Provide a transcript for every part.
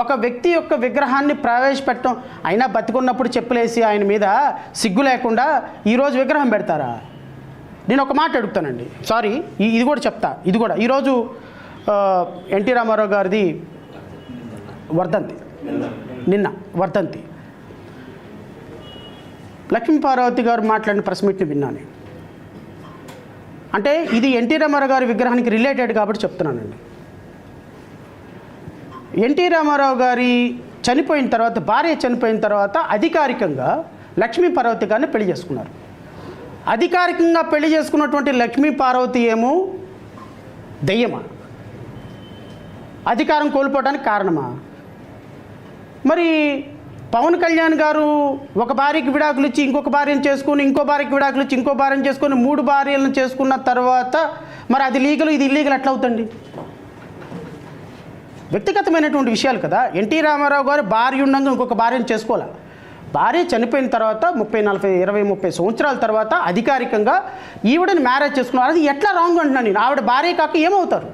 ఒక వ్యక్తి యొక్క విగ్రహాన్ని ప్రవేశపెట్టడం అయినా బతికున్నప్పుడు చెప్పులేసి ఆయన మీద సిగ్గు లేకుండా ఈరోజు విగ్రహం పెడతారా? నేను ఒక మాట అడుగుతానండి. సారీ ఇది కూడా చెప్తా. ఇది కూడా. ఈరోజు ఎన్టీ రామారావు గారిది వర్ధంతి. నిన్న వర్ధంతి. లక్ష్మీపార్వతి గారు మాట్లాడిన ప్రెస్ మీట్ని విన్నాను అంటే ఇది ఎన్టీ రామారావు గారి విగ్రహానికి రిలేటెడ్ కాబట్టి చెప్తున్నానండి. ఎన్టీ రామారావు గారి చనిపోయిన తర్వాత భార్య చనిపోయిన తర్వాత అధికారికంగా లక్ష్మీ పార్వతి గారిని పెళ్ళి చేసుకున్నారు. అధికారికంగా పెళ్ళి చేసుకున్నటువంటి లక్ష్మీ పార్వతి ఏమో దెయ్యమా? అధికారం కోల్పోవడానికి కారణమా? మరి పవన్ కళ్యాణ్ గారు ఒక భార్యకి విడాకులు ఇచ్చి ఇంకొక భార్యను చేసుకుని ఇంకో భార్యకి విడాకులు ఇచ్చి ఇంకో భార్యను చేసుకొని మూడు భార్యలను చేసుకున్న తర్వాత మరి అది లీగల్ ఇది ఇల్లీగల్ ఎట్లా అవుతుంది వ్యక్తిగతమైనటువంటి విషయాలు కదా. ఎన్టీ రామారావు గారు భార్య ఉండగా ఇంకొక భార్యను చేసుకోవాలి? భార్య చనిపోయిన తర్వాత ముప్పై నలభై ఇరవై ముప్పై సంవత్సరాల తర్వాత అధికారికంగా ఈవిడని మ్యారేజ్ చేసుకున్నారు. అది ఎట్లా రాంగ్ అంటున్నాను నేను. ఆవిడ భార్య కాక ఏమవుతారు?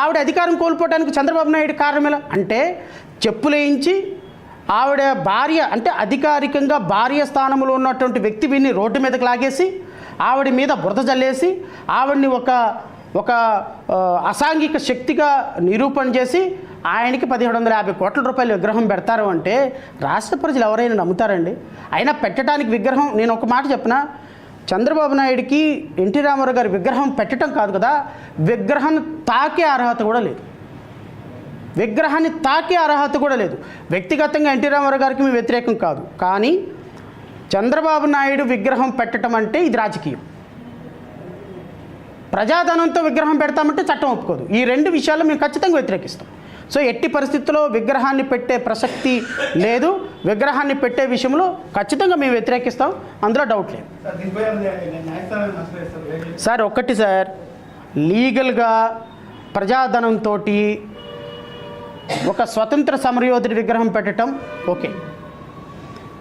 ఆవిడ అధికారం కోల్పోవడానికి చంద్రబాబు నాయుడు కారణం ఎలా? అంటే చెప్పులేయించి ఆవిడ భార్య అంటే అధికారికంగా భార్య స్థానంలో ఉన్నటువంటి వ్యక్తి వీడిని రోడ్డు మీదకి లాగేసి ఆవిడ మీద బురద జల్లేసి ఆవిడ్ని ఒక ఒక అసాంఘిక శక్తిగా నిరూపణ చేసి ఆయనకి పదిహేడు వందల యాభై కోట్ల రూపాయల విగ్రహం పెడతారు అంటే రాష్ట్ర ప్రజలు ఎవరైనా నమ్ముతారండి? అయినా పెట్టడానికి విగ్రహం నేను ఒక మాట చెప్పిన? చంద్రబాబు నాయుడికి ఎన్టీ రామారావు గారి విగ్రహం పెట్టడం కాదు కదా విగ్రహాన్ని తాకే అర్హత కూడా లేదు. విగ్రహాన్ని తాకే అర్హత కూడా లేదు. వ్యక్తిగతంగా ఎన్టీ రామారావు గారికి మేము వ్యతిరేకం కాదు. కానీ చంద్రబాబు నాయుడు విగ్రహం పెట్టడం అంటే ఇది రాజకీయం. ప్రజాధనంతో విగ్రహం పెడతామంటే చట్టం ఒప్పుకోదు. ఈ రెండు విషయాలు మేము ఖచ్చితంగా వ్యతిరేకిస్తాం. సో ఎట్టి పరిస్థితుల్లో విగ్రహాన్ని పెట్టే ప్రసక్తి లేదు. విగ్రహాన్ని పెట్టే విషయంలో ఖచ్చితంగా మేము వ్యతిరేకిస్తాం. అందులో డౌట్ లేదు. సార్ ఒక్కటి సార్. లీగల్గా ప్రజాధనంతో ఒక స్వతంత్ర సమరయోధుడి విగ్రహం పెట్టడం ఓకే.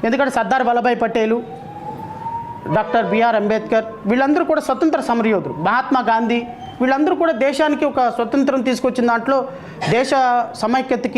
ఎందుకంటే Sardar Vallabhbhai Patel doctor B R Ambedkar వీళ్ళందరూ కూడా స్వతంత్ర సమరయోధులు. మహాత్మా గాంధీ వీళ్ళందరూ కూడా దేశానికి ఒక స్వతంత్రం తీసుకొచ్చిన దాంట్లో దేశ సమైక్యతకి